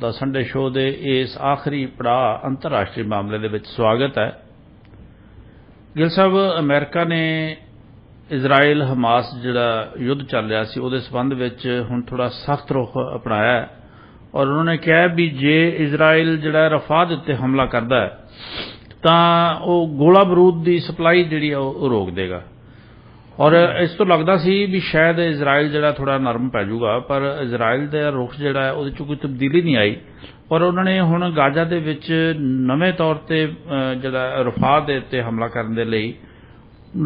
ਦਾ Sunday show ਦੇ ਇਸ ਆਖਰੀ ਪੜਾਅ ਅੰਤਰਰਾਸ਼ਟਰੀ ਮਾਮਲੇ ਦੇ ਵਿੱਚ ਸਵਾਗਤ ਹੈ। ਗਿਲ ਸਾਹਿਬ, ਅਮਰੀਕਾ ਨੇ ਇਜ਼ਰਾਈਲ, ਹਮਾਸ ਜਿਹੜਾ ਯੁੱਧ ਚੱਲ ਰਿਹਾ ਸੀ, ਉਹਦੇ ਸਬੰਧ ਵਿੱਚ ਹੁਣ ਥੋੜਾ ਸਖਤ ਰੁਖ ਅਪਣਾਇਆ ਹੈ ਔਰ ਉਹਨਾਂ ਨੇ ਕਿਹਾ ਵੀ ਜੇ ਇਜ਼ਰਾਈਲ ਜਿਹੜਾ ਰਫਾਹ ਦੇ ਉੱਤੇ ਹਮਲਾ ਕਰਦਾ ਹੈ, ਤਾਂ ਉਹ ਗੋਲਾ ਬਰੂਦ ਦੀ ਸਪਲਾਈ ਜਿਹੜੀ ਆ ਉਹ ਰੋਕ ਦੇਗਾ। ਔਰ ਇਸ ਤੋਂ ਲੱਗਦਾ ਸੀ ਵੀ ਸ਼ਾਇਦ ਇਜ਼ਰਾਈਲ ਜਿਹੜਾ ਥੋੜਾ ਨਰਮ ਪੈ ਜਾਊਗਾ, ਪਰ ਇਜ਼ਰਾਈਲ ਦਾ ਰੁਖ ਜਿਹੜਾ ਉਹਦੇ ਚ ਕੋਈ ਤਬਦੀਲੀ ਨਹੀਂ ਆਈ। ਔਰ ਉਹਨਾਂ ਨੇ ਹੁਣ ਗਾਜ਼ਾ ਦੇ ਵਿੱਚ ਨਵੇਂ ਤੌਰ ਤੇ ਜਿਹੜਾ ਰਫਾਹ ਦੇ ਉੱਤੇ ਹਮਲਾ ਕਰਨ ਦੇ ਲਈ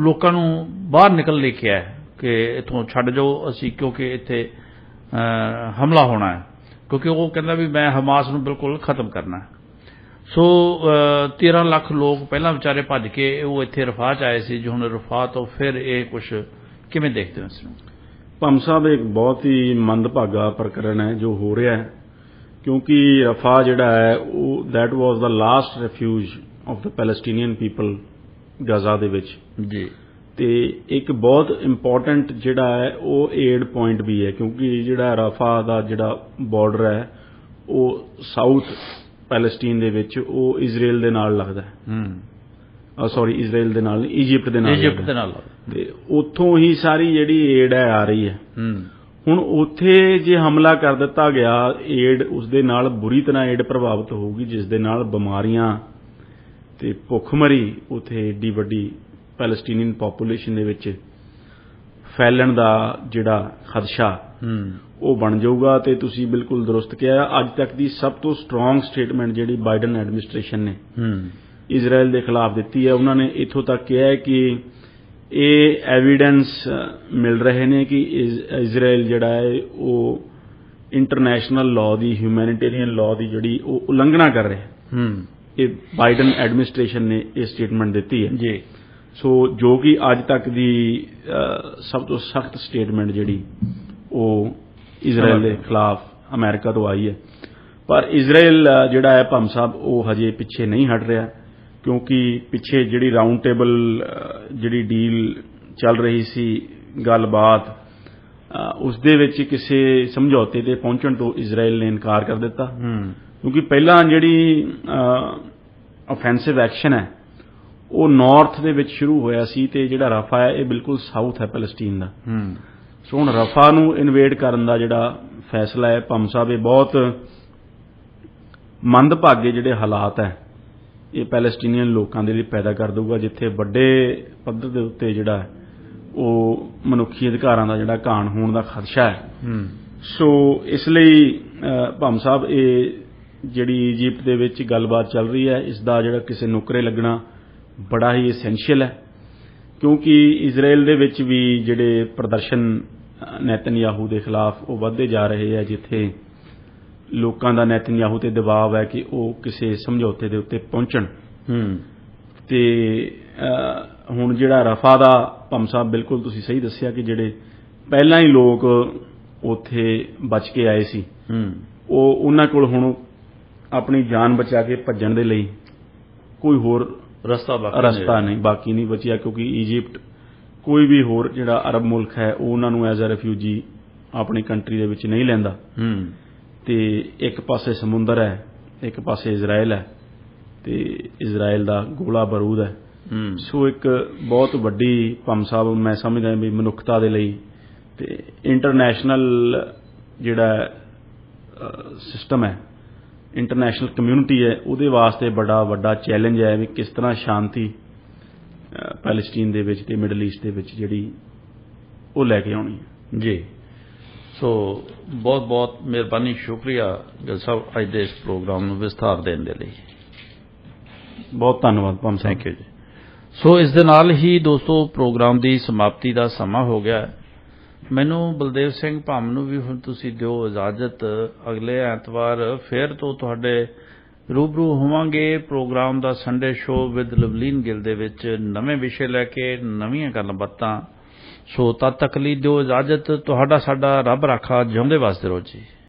ਲੋਕਾਂ ਨੂੰ ਬਾਹਰ ਨਿਕਲ ਲੈ ਕੇ ਆਇਆ ਕਿ ਇਥੋਂ ਛੱਡ ਜਾਓ, ਅਸੀਂ ਕਿਉਂਕਿ ਇੱਥੇ ਹਮਲਾ ਹੋਣਾ ਹੈ। ਕਿਉਂਕਿ ਉਹ ਕਹਿੰਦਾ ਵੀ ਮੈਂ ਹਮਾਸ ਨੂੰ ਬਿਲਕੁਲ ਖਤਮ ਕਰਨਾ ਹੈ। ਸੋ ਅ, 13 ਲੱਖ ਲੋਕ ਪਹਿਲਾਂ ਵਿਚਾਰੇ ਭੱਜ ਕੇ ਉਹ ਇੱਥੇ ਰਫਾਹ ਚ ਆਏ ਸੀ ਜੋ ਹੁਣ ਰਫਾਹ ਤੋਂ ਫਿਰ ਇਹ ਕੁਝ ਕਿਵੇਂ ਦੇਖਦੇ ਹੋ ਇਸ ਨੂੰ? ਭੰਮ ਸਾਹਿਬ ਇੱਕ ਬਹੁਤ ਹੀ ਮੰਦਭਾਗਾ ਪ੍ਰਕਰਨ ਹੈ ਜੋ ਹੋ ਰਿਹਾ ਹੈ ਕਿਉਂਕਿ ਰਫਾ ਜਿਹੜਾ ਹੈ ਉਹ that was the last refuge of the palestinian people Gaza ਦੇ ਵਿੱਚ। ਜੀ। ਤੇ ਇੱਕ ਬਹੁਤ ਇੰਪੋਰਟੈਂਟ ਜਿਹੜਾ ਹੈ ਉਹ ਏਡ ਪੁਆਇੰਟ ਵੀ ਹੈ ਕਿਉਂਕਿ ਜਿਹੜਾ ਰਫਾ ਦਾ ਜਿਹੜਾ ਬਾਰਡਰ ਹੈ ਉਹ ਸਾਊਥ ਪੈਲੇਸਟੀਨ ਦੇ ਵਿੱਚ ਉਹ ਇਜ਼ਰਾਈਲ ਦੇ ਨਾਲ ਲੱਗਦਾ ਹੈ। ਹੂੰ। ਸੌਰੀ ਇਜ਼ਰਾਈਲ ਦੇ ਨਾਲ ਨਹੀਂ ਈਜਿਪਟ ਦੇ ਨਾਲ ਇਜਿਪਟ ਦੇ। ਨਾਲ ਤੇ ਉੱਥੋਂ ਹੀ ਸਾਰੀ ਜਿਹੜੀ ਏਡ ਹੈ ਆ ਰਹੀ ਹੈ। ਹੂੰ। ਹੁਣ ਉੱਥੇ ਜੇ ਹਮਲਾ ਕਰ ਦਿੱਤਾ ਗਿਆ ਏਡ ਉਸ ਦੇ ਨਾਲ ਬੁਰੀ ਤਰ੍ਹਾਂ ਏਡ ਪ੍ਰਭਾਵਿਤ ਹੋਊਗੀ ਜਿਸ ਦੇ ਨਾਲ ਬਿਮਾਰੀਆਂ ਤੇ ਭੁੱਖਮਰੀ ਉੱਥੇ ਏਡੀ ਵੱਡੀ ਪੈਲੇਸਟੀਨੀਅਨ ਪੋਪੂਲੇਸ਼ਨ ਦੇ ਵਿੱਚ ਫੈਲਣ ਦਾ ਜਿਹੜਾ ਖਦਸ਼ਾ ਉਹ ਬਣ ਜਾਊਗਾ ਤੇ ਤੁਸੀਂ ਬਿਲਕੁਲ ਦਰੁਸਤ ਕਿਹਾ ਅੱਜ ਤੱਕ ਦੀ ਸਭ ਤੋਂ ਸਟਰੋਂਗ ਸਟੇਟਮੈਂਟ ਜਿਹੜੀ ਬਾਈਡਨ ਐਡਮਿਨਿਸਟ੍ਰੇਸ਼ਨ ਨੇ ਹੂੰ। ਇਜ਼ਰਾਈਲ ਦੇ ਖਿਲਾਫ ਦਿੱਤੀ ਹੈ। ਉਹਨਾਂ ਨੇ ਇੱਥੋਂ ਤੱਕ ਕਿਹਾ ਹੈ ਕਿ ਇਹ ਐਵੀਡੈਂਸ ਮਿਲ ਰਹੇ ਨੇ ਕਿ ਇਜ਼- ਇਜ਼ਰਾਈਲ ਜਿਹੜਾ ਹੈ ਉਹ ਇੰਟਰਨੈਸ਼ਨਲ ਲਾਅ ਦੀ ਹਿਊਮੈਨਿਟੇਰੀਅਨ ਲਾਅ ਦੀ ਜਿਹੜੀ ਉਹ ਉਲੰਘਣਾ ਕਰ ਰਿਹਾ ਹੈ। ਹੂੰ। ਇਹ ਬਾਈਡਨ ਐਡਮਿਨਿਸਟ੍ਰੇਸ਼ਨ ਨੇ ਇਹ ਸਟੇਟਮੈਂਟ ਦਿੱਤੀ ਹੈ। ਜੀ। ਸੋ ਜੋ ਕਿ ਅੱਜ ਤੱਕ ਦੀ ਸਭ ਤੋਂ ਸਖਤ ਸਟੇਟਮੈਂਟ ਜਿਹੜੀ ਉਹ ਇਜ਼ਰਾਈਲ ਦੇ ਖਿਲਾਫ ਅਮਰੀਕਾ ਤੋਂ ਆਈ ਹੈ। ਪਰ ਇਜ਼ਰਾਈਲ ਜਿਹੜਾ ਹੈ ਭੰਮ ਸਾਹਿਬ ਉਹ ਹਜੇ ਪਿੱਛੇ ਨਹੀਂ ਹਟ ਰਿਹਾ ਕਿਉਂਕਿ ਪਿੱਛੇ ਜਿਹੜੀ ਰਾਉਂਡ ਟੇਬਲ ਜਿਹੜੀ ਡੀਲ ਚੱਲ ਰਹੀ ਸੀ ਗੱਲਬਾਤ ਉਸ ਦੇ ਵਿੱਚ ਕਿਸੇ ਸਮਝੌਤੇ ਤੇ ਪਹੁੰਚਣ ਤੋਂ ਇਜ਼ਰਾਈਲ ਨੇ ਇਨਕਾਰ ਕਰ ਦਿੱਤਾ। ਕਿਉਂਕਿ ਪਹਿਲਾਂ ਜਿਹੜੀ ਆਫੈਂਸਿਵ ਐਕਸ਼ਨ ਹੈ ਉਹ ਨਾਰਥ ਦੇ ਵਿੱਚ ਸ਼ੁਰੂ ਹੋਇਆ ਸੀ ਤੇ ਜਿਹੜਾ ਰਫਾ ਹੈ ਇਹ ਬਿਲਕੁਲ ਸਾਊਥ ਹੈ ਪੈਲੇਸਟੀਨ ਦਾ। ਸੋ ਹੁਣ ਰਫਾ ਨੂੰ ਇਨਵੇਡ ਕਰਨ ਦਾ ਜਿਹੜਾ ਫੈਸਲਾ ਹੈ ਭੰਮ ਸਾਹਿਬ ਇਹ ਬਹੁਤ ਮੰਦਭਾਗੇ ਜਿਹੜੇ ਹਾਲਾਤ ਹੈ ਇਹ ਪੈਲੇਸਟੀਨੀਅਨ ਲੋਕਾਂ ਦੇ ਲਈ ਪੈਦਾ ਕਰ ਦਊਗਾ ਜਿੱਥੇ ਵੱਡੇ ਪੱਧਰ ਦੇ ਉੱਤੇ ਜਿਹੜਾ ਉਹ ਮਨੁੱਖੀ ਅਧਿਕਾਰਾਂ ਦਾ ਜਿਹੜਾ ਘਾਣ ਹੋਣ ਦਾ ਖਦਸ਼ਾ ਹੈ। ਸੋ ਇਸ ਲਈ ਭੰਮ ਸਾਹਿਬ ਇਹ ਜਿਹੜੀ ਇਜੀਪਟ ਦੇ ਵਿੱਚ ਗੱਲਬਾਤ ਚੱਲ ਰਹੀ ਹੈ ਇਸ ਦਾ ਜਿਹੜਾ ਕਿਸੇ ਨੁਕਰੇ ਲੱਗਣਾ ਬੜਾ ਹੀ ਐਸੈਂਸ਼ੀਅਲ ਹੈ। ਕਿਉਂਕਿ ਇਜ਼ਰਾਈਲ ਦੇ ਵਿੱਚ ਵੀ ਜਿਹੜੇ ਪ੍ਰਦਰਸ਼ਨ ਨੈਤਨਯਾਹੂ ਦੇ ਖਿਲਾਫ ਉਹ ਵੱਧਦੇ ਜਾ ਰਹੇ ਆ ਜਿੱਥੇ ਲੋਕਾਂ ਦਾ ਨੈਤਨਯਾਹੂ ਤੇ ਦਬਾਅ ਹੈ ਕਿ ਉਹ ਕਿਸੇ ਸਮਝੌਤੇ ਦੇ ਉੱਤੇ ਪਹੁੰਚਣ। ਹੂੰ। ਤੇ ਹੁਣ ਜਿਹੜਾ ਰਫਾ ਦਾ ਭੰਮ ਸਾਹਿਬ ਬਿਲਕੁਲ ਤੁਸੀਂ ਸਹੀ ਦੱਸਿਆ ਕਿ ਜਿਹੜੇ ਪਹਿਲਾਂ ਹੀ ਲੋਕ ਉੱਥੇ ਬਚ ਕੇ ਆਏ ਸੀ ਹੂੰ। ਉਹ ਉਹਨਾਂ ਕੋਲ ਹੁਣ ਆਪਣੀ ਜਾਨ ਬਚਾ ਕੇ ਭੱਜਣ ਦੇ ਲਈ ਕੋਈ ਹੋਰ ਰਸਤਾ ਬਾਕੀ ਰਸਤਾ ਨਹੀਂ ਬਾਕੀ ਨਹੀਂ ਬਚਿਆ ਕਿਉਂਕਿ ਈਜਿਪਟ ਕੋਈ ਵੀ ਹੋਰ ਜਿਹੜਾ ਅਰਬ ਮੁਲਕ ਹੈ ਉਹ ਉਹਨਾਂ ਨੂੰ ਐਜ਼ ਅ ਰਿਫਿਊਜੀ ਆਪਣੀ ਕੰਟਰੀ ਦੇ ਵਿੱਚ ਨਹੀਂ ਲੈਂਦਾ। ਹੂੰ। ਤੇ ਇੱਕ ਪਾਸੇ ਸਮੁੰਦਰ ਹੈ ਇੱਕ ਪਾਸੇ ਇਜ਼ਰਾਈਲ ਹੈ ਤੇ ਇਜ਼ਰਾਈਲ ਦਾ ਗੋਲਾ ਬਾਰੂਦ ਹੈ। ਹੂੰ। ਸੋ ਇੱਕ ਬਹੁਤ ਵੱਡੀ ਭੰਮ ਸਾਹਿਬ ਮੈਂ ਸਮਝਦਾ ਵੀ ਮਨੁੱਖਤਾ ਦੇ ਲਈ ਤੇ ਇੰਟਰਨੈਸ਼ਨਲ ਜਿਹੜਾ ਸਿਸਟਮ ਹੈ ਇੰਟਰਨੈਸ਼ਨਲ ਕਮਿਊਨਿਟੀ ਹੈ ਉਹਦੇ ਵਾਸਤੇ ਬੜਾ ਵੱਡਾ ਚੈਲੰਜ ਹੈ ਵੀ ਕਿਸ ਤਰ੍ਹਾਂ ਸ਼ਾਂਤੀ ਪੈਲੇਸਟੀਨ ਦੇ ਵਿੱਚ ਤੇ ਮਿਡਲ ਈਸਟ ਦੇ ਵਿੱਚ ਜਿਹੜੀ ਉਹ ਲੈ ਕੇ ਆਉਣੀ ਹੈ। ਜੀ। ਸੋ ਬਹੁਤ ਬਹੁਤ ਮਿਹਰਬਾਨੀ ਸ਼ੁਕਰੀਆ ਗਿਲ ਸਾਹਿਬ ਅੱਜ ਦੇ ਇਸ ਪ੍ਰੋਗਰਾਮ ਨੂੰ ਵਿਸਥਾਰ ਦੇਣ ਦੇ ਲਈ। ਬਹੁਤ ਧੰਨਵਾਦ ਸਾਹਿਬ ਥੈਂਕ ਯੂ ਜੀ। ਸੋ ਇਸ ਦੇ ਨਾਲ ਹੀ ਦੋਸਤੋ ਪ੍ਰੋਗਰਾਮ ਦੀ ਸਮਾਪਤੀ ਦਾ ਸਮਾਂ ਹੋ ਗਿਆ ਹੈ। ਮੈਨੂੰ ਬਲਦੇਵ ਸਿੰਘ ਭਾਮ ਨੂੰ ਵੀ ਹੁਣ ਤੁਸੀਂ ਦਿਓ ਇਜਾਜ਼ਤ। ਅਗਲੇ ਐਤਵਾਰ ਫਿਰ ਤੋਂ ਤੁਹਾਡੇ ਰੂਬਰੂ ਹੋਵਾਂਗੇ program the Sunday show with Lovleen Gill ਦੇ ਵਿੱਚ। ਨਵੇਂ ਵਿਸ਼ੇ ਲੈ ਕੇ ਨਵੀਆਂ ਗੱਲਬਾਤਾਂ। ਸੋ ਤਦ ਤੱਕ ਲਈ ਦਿਓ ਇਜਾਜ਼ਤ। ਤੁਹਾਡਾ ਸਾਡਾ ਰੱਬ ਰਾਖਾ ਜਿਉਂਦੇ ਵਾਸਤੇ ਰਹੋ ਜੀ।